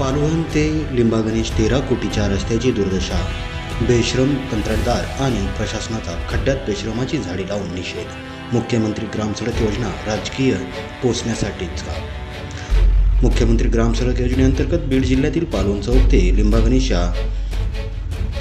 पालवण ते लिंबागणेश तेरा कोटीच्या रस्त्याची दुर्दशा. बेश्रम कंत्राटदार आणि प्रशासनाचा खड्ड्यात बेश्रमाची झाडे लावून निषेध. मुख्यमंत्री ग्रामसडक योजना राजकीय पोचण्यासाठीच का मुख्यमंत्री ग्रामसडक योजनेअंतर्गत बीड जिल्ह्यातील पालवण चौक ते लिंबागणेश या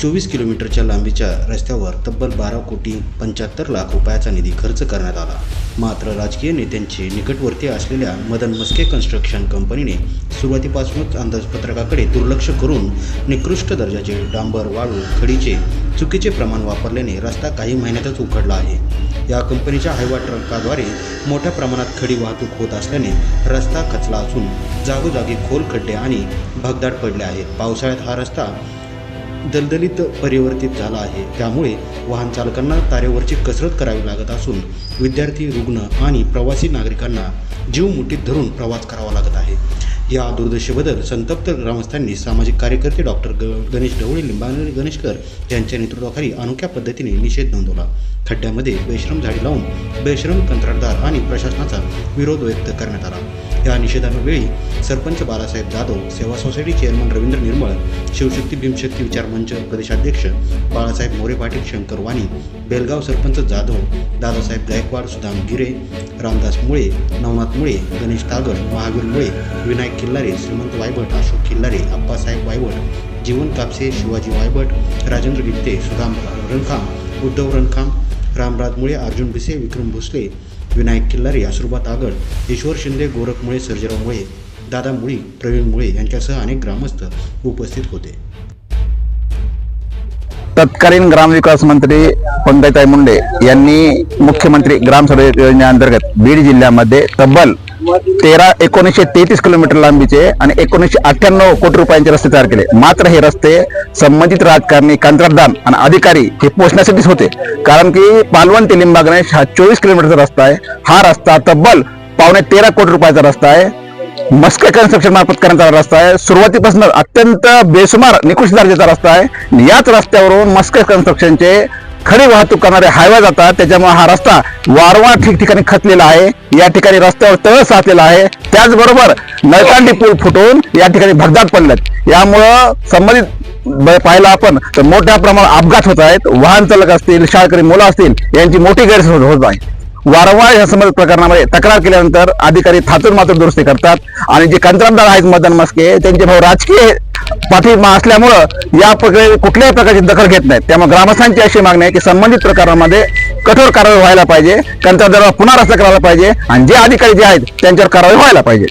चोवीस किलोमीटरच्या लांबीच्या रस्त्यावर तब्बल बारा कोटी पंच्याहत्तर लाख रुपयाचा निधी खर्च करण्यात आला. मात्र राजकीय नेत्यांचे निकटवर्ती असलेल्या मदन मस्के कन्स्ट्रक्शन कंपनीने सुरुवातीपासूनच अंदाजपत्रकाकडे दुर्लक्ष करून निकृष्ट दर्जाचे डांबर वाळू खडीचे चुकीचे प्रमाण वापरल्याने रस्ता काही महिन्यातच उघडला आहे. या कंपनीच्या हायवा ट्रकाद्वारे मोठ्या प्रमाणात खडी वाहतूक होत असल्याने रस्ता खचला असून जागोजागी खोल खड्डे आणि भगदाट पडले आहेत. पावसाळ्यात हा रस्ता दलदलीत परिवर्तित झाला आहे. त्यामुळे वाहन चालकांना तारेवरची कसरत करावी लागत असून विद्यार्थी रुग्ण आणि प्रवासी नागरिकांना जीव मुठीत धरून प्रवास करावा लागत आहे. या दुर्दशेबद्दल संतप्त ग्रामस्थांनी सामाजिक कार्यकर्ते डॉक्टर ग गणेश ढवळे लिंबानरी गणेशकर यांच्या नेतृत्वाखाली अनोख्या पद्धतीने निषेध नोंदवला. खड्ड्यामध्ये बेश्रम झाडी लावून बेश्रम कंत्राटदार आणि प्रशासनाचा विरोध व्यक्त करण्यात आला. या निषेधावेळी सरपंच बाळासाहेब जाधव सेवा सोसायटी चेअरमन रवींद्र निर्मळ शिवशक्ती भीमशक्ती विचार मंच प्रदेशाध्यक्ष बाळासाहेब मोरे पाटील शंकर वाणी बेलगाव सरपंच जाधव दादासाहेब गायकवाड सुदाम गिरे रामदास मुळे नवनाथ मुळे गणेश तागड महावीर मुळे विनायक किल्लारे श्रीमंत वायभट अशोक किल्लारे अप्पासाहेब वायभट जीवन कापसे शिवाजी वायभट राजेंद्र गित्ते सुदाम रणखाम उद्धव रणखाम रामराज मुळे अर्जुन भिसे विक्रम भोसले विनायक किल्लारे अश्रुबा तागड ईश्वर शिंदे गोरख मुळे सर्जेराव मुळे दादा मुळी प्रवीण मुळे यांच्यासह अनेक ग्रामस्थ उपस्थित होते. तत्कालीन ग्रामविकास मंत्री पंकजताई मुंडे यांनी मुख्यमंत्री ग्राम सडक योजनेअंतर्गत बीड जिल्ह्यामध्ये तब्बल तेरा एकोणीसशे तेहतीस किलोमीटर लांबीचे आणि एकोणीसशे अठ्ठ्याण्णव कोटी रुपयांचे रस्ते तयार केले. मात्र हे रस्ते संबंधित राजकारणी कंत्राटदार आणि अधिकारी हे पोचण्यासाठीच होते. कारण की पालवण ते लिंबा गणेश हा चोवीस किलोमीटरचा रस्ता आहे. हा रस्ता तब्बल पावणे तेरा कोटी रुपयाचा रस्ता आहे. मस्के कन्स्ट्रक्शन मार्फत करण्यात रस्ता आहे. सुरुवातीपासून अत्यंत बेसुमार निकुष दर्जाचा रस्ता आहे. याच रस्त्यावरून मस्के कन्स्ट्रक्शनचे खडी वाहतूक करणारे हायवे जातात. त्याच्यामुळे हा रस्ता वारंवार ठिकठिकाणी खचलेला आहे. या ठिकाणी रस्त्यावर तळ साचलेला आहे. त्याचबरोबर नळकांडी पूल फुटून या ठिकाणी भगदाट पडलेत. यामुळं संबंधित पाहिलं आपण तर मोठ्या प्रमाणात अपघात होत आहेत. वाहन चालक असतील शाळकरी मुलं असतील यांची मोठी गैरसोय होत आहे. वारंवार या संबंधित प्रकरणामध्ये तक्रार केल्यानंतर अधिकारी थातून मात्र दुरुस्ती करतात. आणि जे कंत्राटदार आहेत मदन मस्के त्यांचे भाऊ राजकीय पाठिंबा असल्यामुळं या प्रकारे कुठल्याही प्रकारची दखल घेत नाहीत. त्यामुळे ग्रामस्थांची अशी मागणी आहे की संबंधित प्रकारामध्ये कठोर कारवाई व्हायला पाहिजे. कंत्राटदाराला पुन्हा रस्ता करायला पाहिजे. आणि जे अधिकारी जे आहेत त्यांच्यावर कारवाई व्हायला पाहिजे.